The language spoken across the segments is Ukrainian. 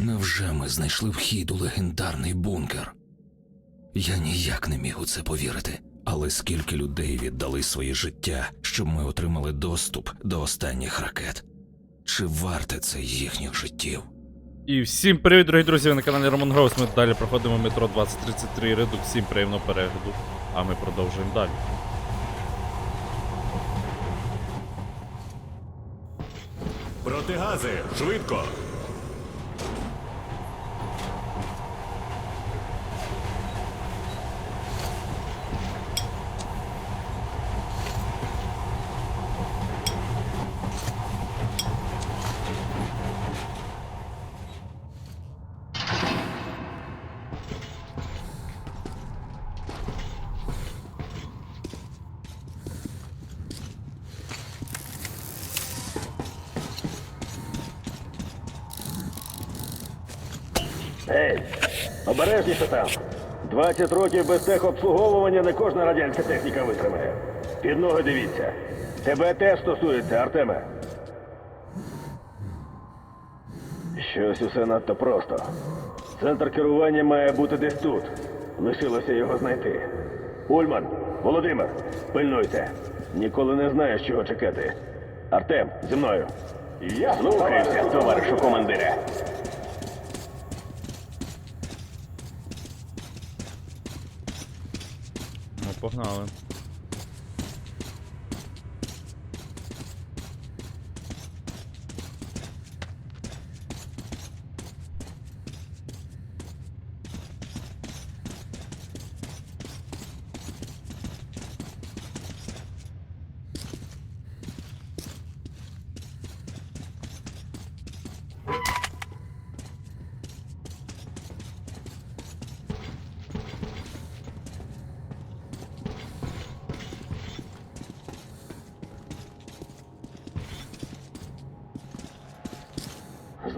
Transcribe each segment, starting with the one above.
Невже ми знайшли вхід у легендарний бункер? Я ніяк не міг у це повірити. Але скільки людей віддали своє життя, щоб ми отримали доступ до останніх ракет? Чи варте це їхніх життів? І всім привіт, дорогі друзі! Ви на каналі Роман Гроус. Ми далі проходимо метро 2033 Редук. Всім приємного перегляду. А ми продовжуємо далі. Протигази, швидко! Ей, обережніше там. 20 років без техобслуговування не кожна радянська техніка витримає. Під ноги дивіться. Тебе теж стосується, Артеме. Щось усе надто просто. Центр керування має бути десь тут. Лишилося його знайти. Ульман, Володимир, пильнуйте. Ніколи не знаєш, чого чекати. Артем, зі мною. Я слухаюся, товаришу командире. Ну, погнали.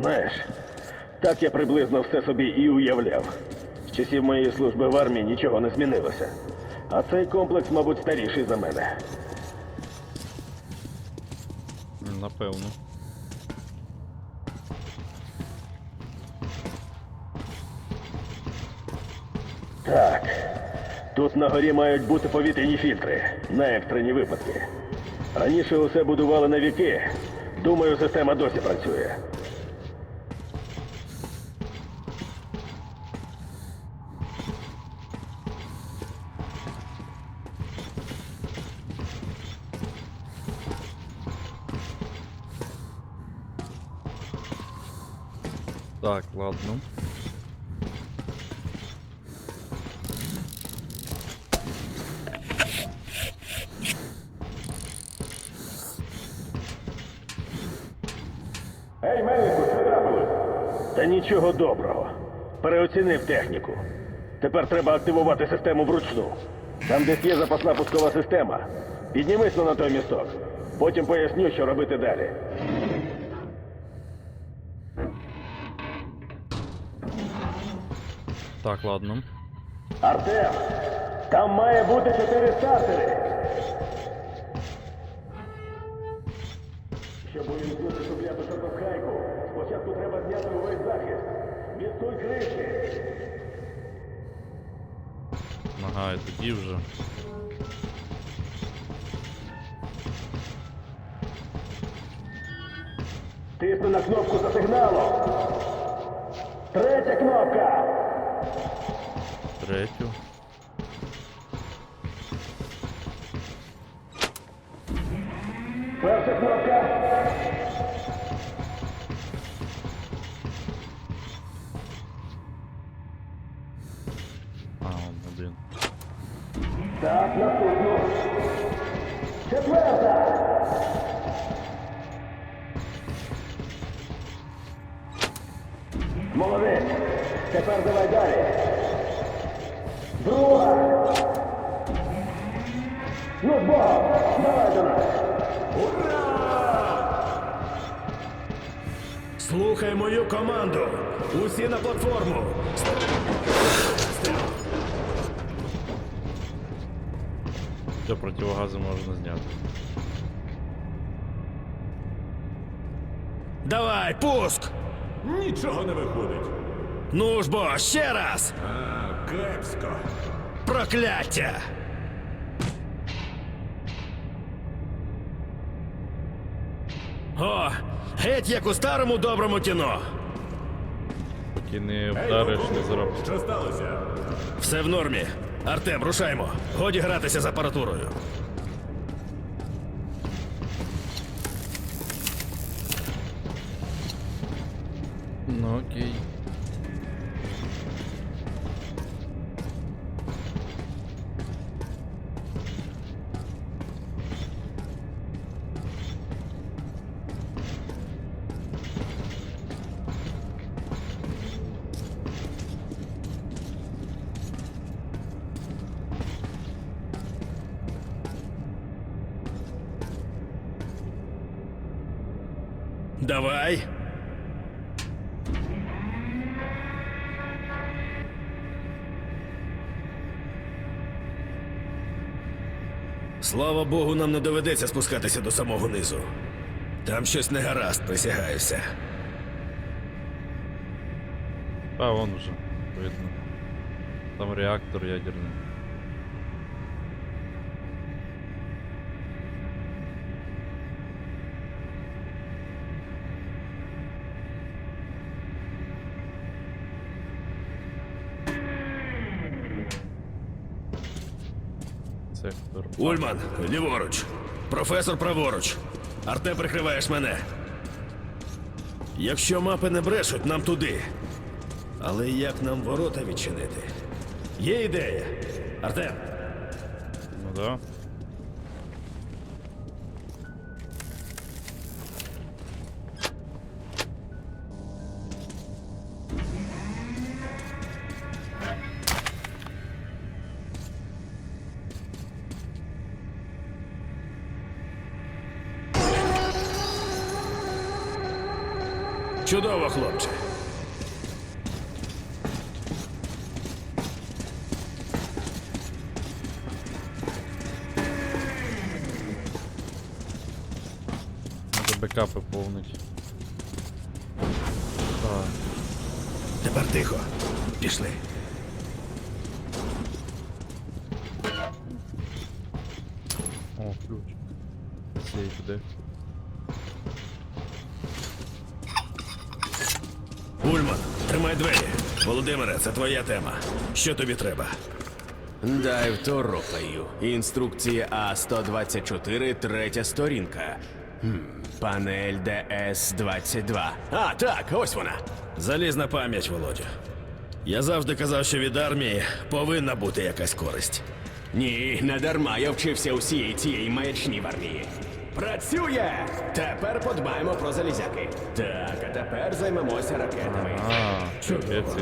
Знаєш, так я приблизно все собі і уявляв. З часів моєї служби в армії нічого не змінилося. А цей комплекс, мабуть, старіший за мене. Напевно. Так. Тут на горі мають бути повітряні фільтри на екстрені випадки. Раніше усе будували на віки. Думаю, система досі працює. Так, ладно. Ей, Мельнику, що трапилось? Та нічого доброго. Переоцінив техніку. Тепер треба активувати систему вручну. Там десь є запасна пускова система. Піднімись на той місток. Потім поясню, що робити далі. Так, ладно. Артем, там має бути чотири стартери. Щоб увімкнути ту кляту чортовхайку, спочатку треба зняти увесь захист. Відсуй кришки. Ага, і тоді вже. Тисни на кнопку за сигналом. Третя кнопка. Третю. А, он один. Так, наступну. Четверта. Молодець. Тепер давай далі. Мою команду! Усі на платформу! Все, противогази можна зняти. Давай, пуск! Нічого не виходить. Ну ж бо, ще раз! А, кепсько. Прокляття! О, геть як у старому доброму кіно. Поки не вдариш, не зробиш. Що сталося? Все в нормі. Артем, рушаймо. Годі гратися з апаратурою. Ну окей. Давай. Слава Богу, нам не доведеться спускатися до самого низу. Там щось не гаразд, присягаюся. А вон вже, видно. Там реактор ядерний. Сектор. Ульман, ліворуч. Професор праворуч. Арте прикриваєш мене. Якщо мапи не брешуть, нам туди. Але як нам ворота відчинити? Є ідея. Артем, Ну да. Чудово, хлопче. Надо бекапи повнить. Так. Тепер тихо. Пішли. О, ключ. Сейф де. Ульман, тримай двері. Володимире, це твоя тема. Що тобі треба? Дай второпаю. Інструкція А124, третя сторінка. Хм, панель ДС-22. А, так, ось вона. Залізна пам'ять, Володя. Я завжди казав, що від армії повинна бути якась користь. Ні, не дарма я вчився усієї цієї маячні в армії. Працює! Тепер подбаємо про залізяки. Так, а тепер займемося ракетами. А, капець.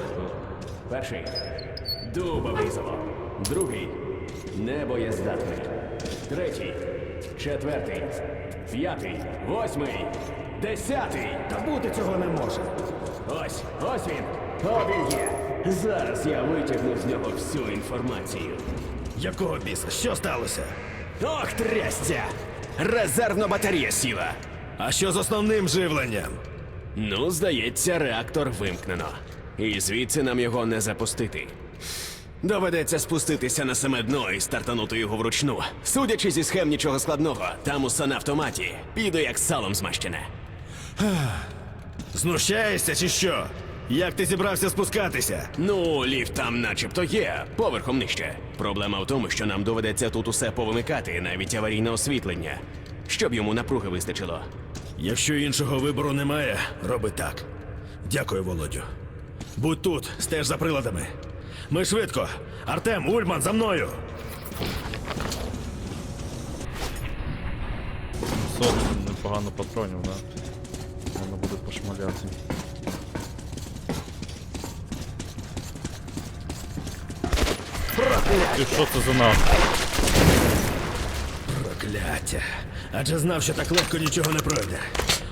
Перший дубовий завод. Другий небоєздатний. Третій, четвертий, п'ятий, восьмий, десятий. Та бути цього не може. Ось, ось він. О, він є. Зараз я витягну з нього всю інформацію. Якого біса? Що сталося? Ох, трясця! Резервна батарея сіла. А що з основним живленням? Ну, здається, реактор вимкнено. І звідси нам його не запустити. Доведеться спуститися на саме дно і стартанути його вручну. Судячи зі схем нічого складного, там усе на автоматі. Піде як салом змащене. Знущаєшся чи що? Як ти зібрався спускатися? Ну, ліфт там начебто є, поверхом нижче. Проблема в тому, що нам доведеться тут усе повимикати, навіть аварійне освітлення, щоб йому напруги вистачило. Якщо іншого вибору немає, роби так. Дякую, Володю. Будь тут, стеж за приладами. Ми швидко. Артем, Ульман, за мною. Сотні непогано патронів, да? Можна буде пошмаляти. Ти що це за нас? Прокляття. Адже знав, що так легко нічого не пройде.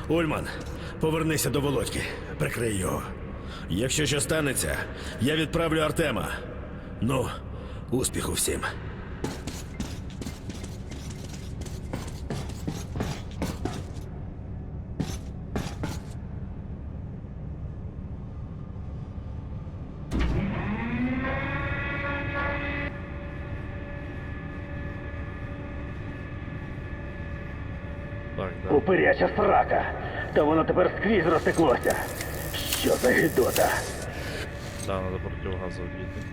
Ульман, повернися до Володьки. Прикрий його. Якщо що станеться, я відправлю Артема. Ну, успіху всім. Упиряча срака. Та воно тепер скрізь розтеклося. Що за гідота? Да, надо проти газу Дідько.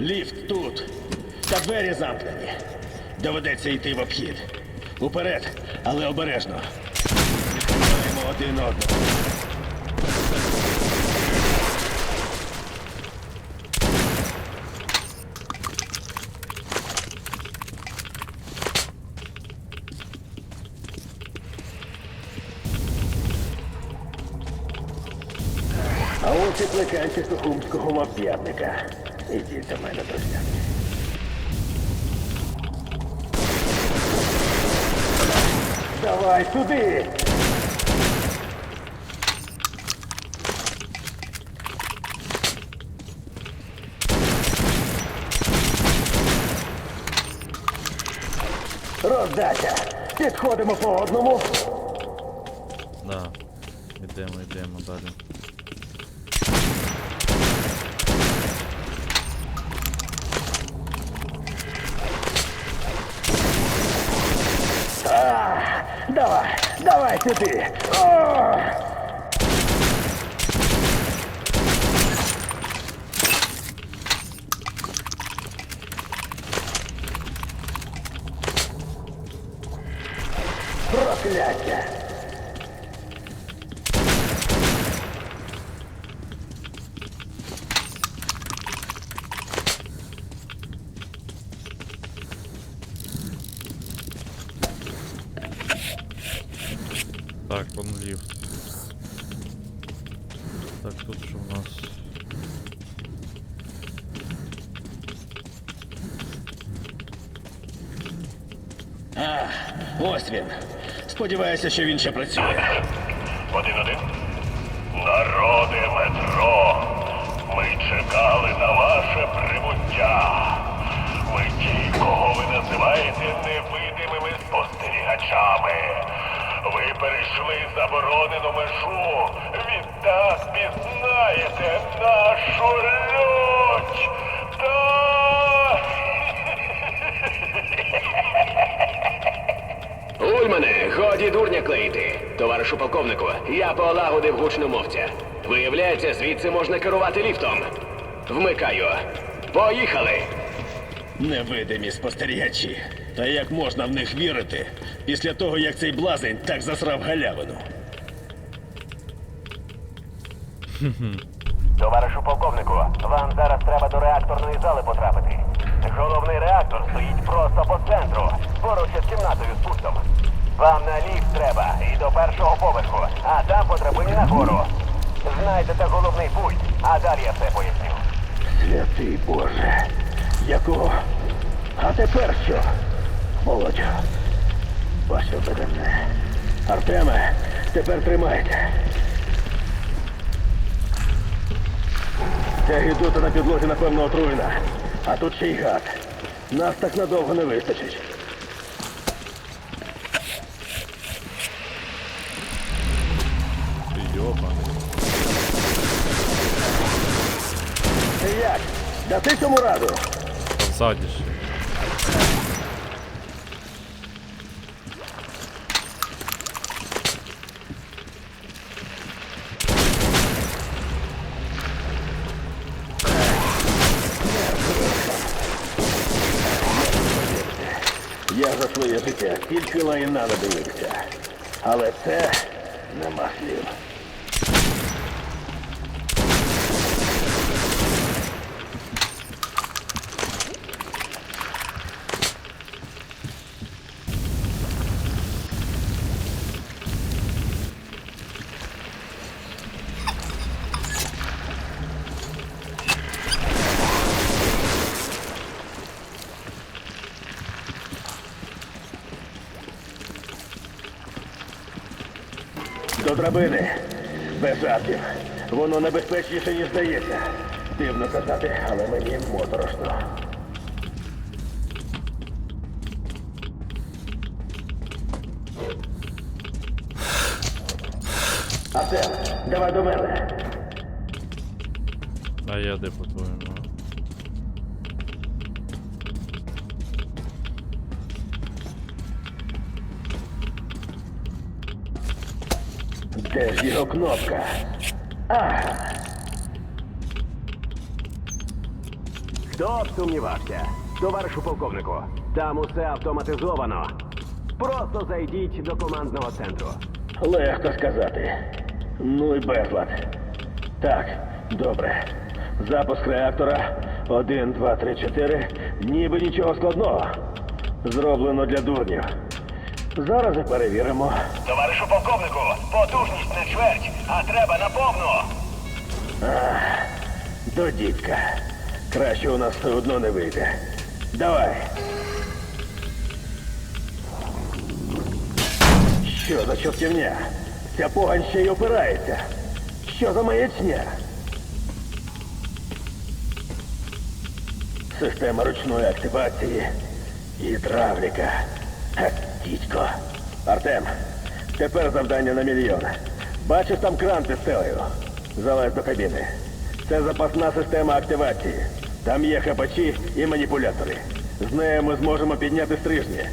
Ліфт тут. Та двері замкнені. Доведеться йти в обхід. Уперед, але обережно. Відкриваємо один одного. А ось і плеканці сухумського мавп'ятника. Ідіть до мене, друзяки. Давай сюди! Роздача! Підходимо по одному. Да. Йдемо, йдемо далі. Давай, сюди. О! Прокляття! Так, вон ліфт. Так, тут що у нас? А, ось. Сподіваюся, що він ще працює. Один-один. Народи метро. Ми чекали на ваше прибуття. Ми ті, кого ви називаєте невидимими спостерігачами. Ви перейшли заборонену межу. Відтак пізнаєте нашу лють. Та... Ульмане, годі дурня клеїти. Товаришу полковнику, я полагодив гучномовця. Виявляється, звідси можна керувати ліфтом. Вмикаю. Поїхали! Невидимі спостерігачі. Та як можна в них вірити після того, як цей блазень так засрав галявину? Товаришу полковнику, вам зараз треба до реакторної зали потрапити. Головний реактор стоїть просто по центру, поруч із кімнатою з пустом. Вам на ліфт треба і до першого поверху, а там по драбині нагору. Знайдете головний пульт, а далі я все поясню. Святий Боже, якого? А тепер що? Володю, бачив би мене. Артеме, тепер тримайте. Ця гідота на підлозі, напевно, отруєна. А тут ще й гад. Нас так надовго не вистачить. Ти як? Даси цьому раду? Ззаді ще. Я за своє життя тільки лайна надивився. Але це нема слів. Драбини. Без жартів. Воно небезпечніше, ніж здається. Дивно казати, але мені моторошно. Артем, давай до мене. А я де по-твоєму? Де ж його кнопка? Хто б сумнівався? Товаришу полковнику, там усе автоматизовано. Просто зайдіть до командного центру. Легко сказати. Ну і безлад. Так, добре. Запуск реактора. Один, два, три, чотири. Ніби нічого складного. Зроблено для дурнів. Зараз і перевіримо. Товаришу полковнику, потужність на чверть, а треба на повну. До дідька. Краще у нас все одно не вийде. Давай. Що за чортівня? Ця погань ще й опирається. Що за маячня? Система ручної активації. Гідравліка. Дідько. Артем, тепер завдання на мільйон. Бачиш там кран під стелею? Залазь до кабіни. Це запасна система активації. Там є хапачі і маніпулятори. З нею ми зможемо підняти стрижні.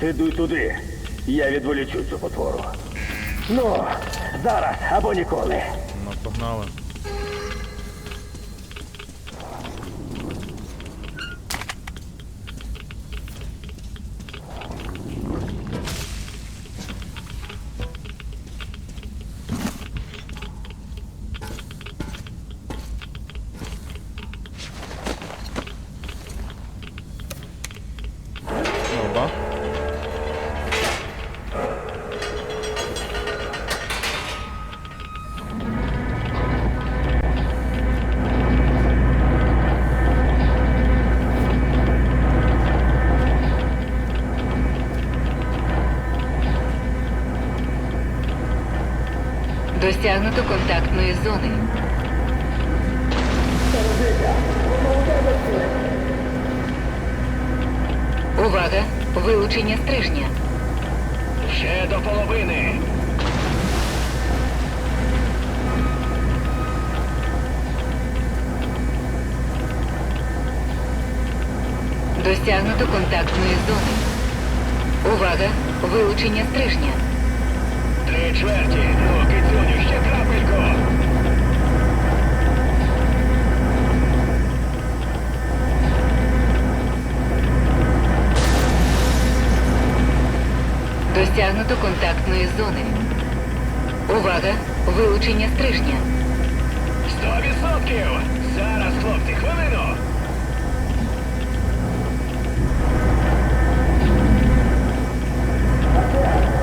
Ти дуй туди. Я відволічу цю потвору. Ну, зараз або ніколи. Ну, погнали. Досягнуто контактної зони. Увага! Вилучення стрижня. Ще до половини. Досягнуто контактної зони. Увага! Вилучення стрижня. Чверті. Ну, кицюню, ще крапельку. Досягнуто контактної зони. Увага! Вилучення стрижня. Сто відсотків. Зараз, хлопці, хвилину. Та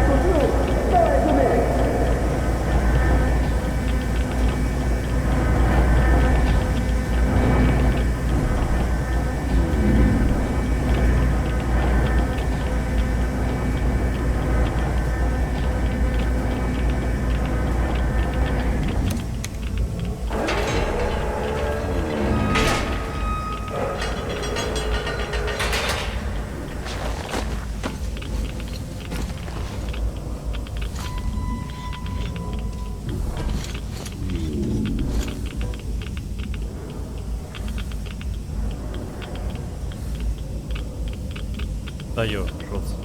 що це?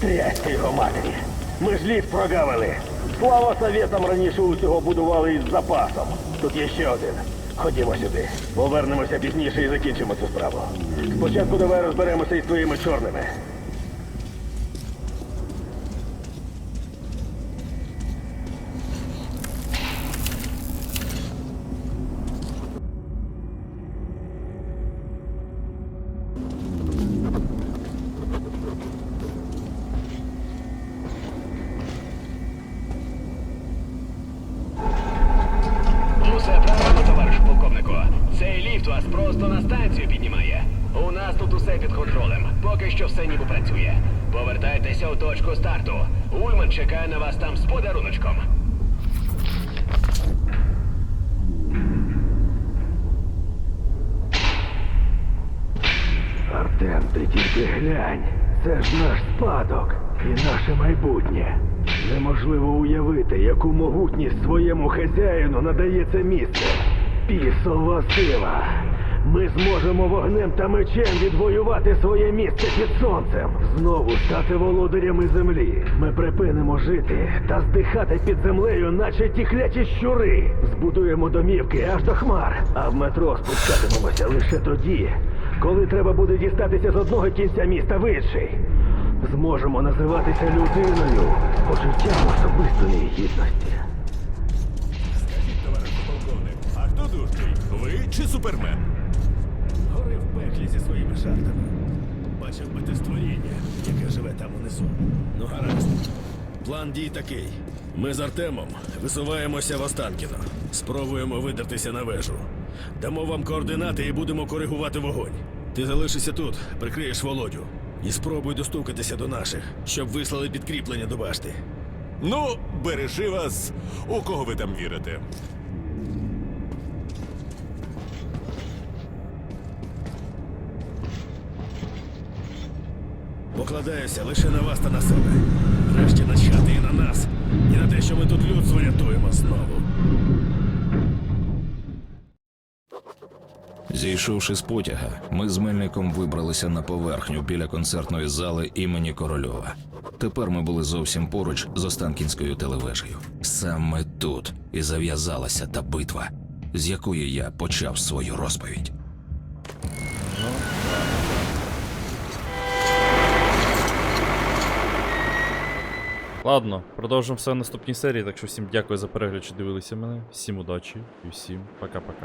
Трясся його матері. Ми ж ліфт прогавили. Слава советам раніше усього будували із запасом. Тут є ще один. Ходімо сюди. Повернемося пізніше і закінчимо цю справу. Спочатку давай розберемося із твоїми чорними. вас просто на станцію піднімає. У нас тут усе під контролем. Поки що все ніби працює. Повертайтеся у точку старту. Ульман чекає на вас там з подаруночком. Артем, ти тільки глянь. Це ж наш спадок і наше майбутнє. Неможливо уявити, яку могутність своєму хазяїну надає це місце. Пісова сила. Ми зможемо вогнем та мечем відвоювати своє місце під сонцем. Знову стати володарями землі. Ми припинимо жити та здихати під землею, наче ті кляті щури. Збудуємо домівки аж до хмар, а в метро спускатимемося лише тоді, коли треба буде дістатися з одного кінця міста в інший. Зможемо називатися людиною почуттям особистої гідності. Скажіть, товаришу полковник, а хто дужчий? Ви чи супермен? Гори зі своїми жартами. Бачив би ти створіння, яке живе там унизу. Ну гаразд. План дій такий. Ми з Артемом висуваємося в Останкіно. Спробуємо видертися на вежу. Дамо вам координати і будемо коригувати вогонь. Ти залишишся тут, прикриєш Володю. І спробуй достукатися до наших, щоб вислали підкріплення до башти. Ну, бережи вас, у кого ви там вірите. Покладаюся лише на вас та на себе. Врешті начхати і на нас, і на те, що ми тут людство рятуємо знову. Зійшовши з потяга, ми з Мельником вибралися на поверхню біля концертної зали імені Корольова. Тепер ми були зовсім поруч з Останкінською телевежею. Саме тут і зав'язалася та битва, з якої я почав свою розповідь. Ладно, продовжимо все в наступній серії. Так що всім дякую за перегляд, що дивилися мене. Всім удачі і всім пока-пока.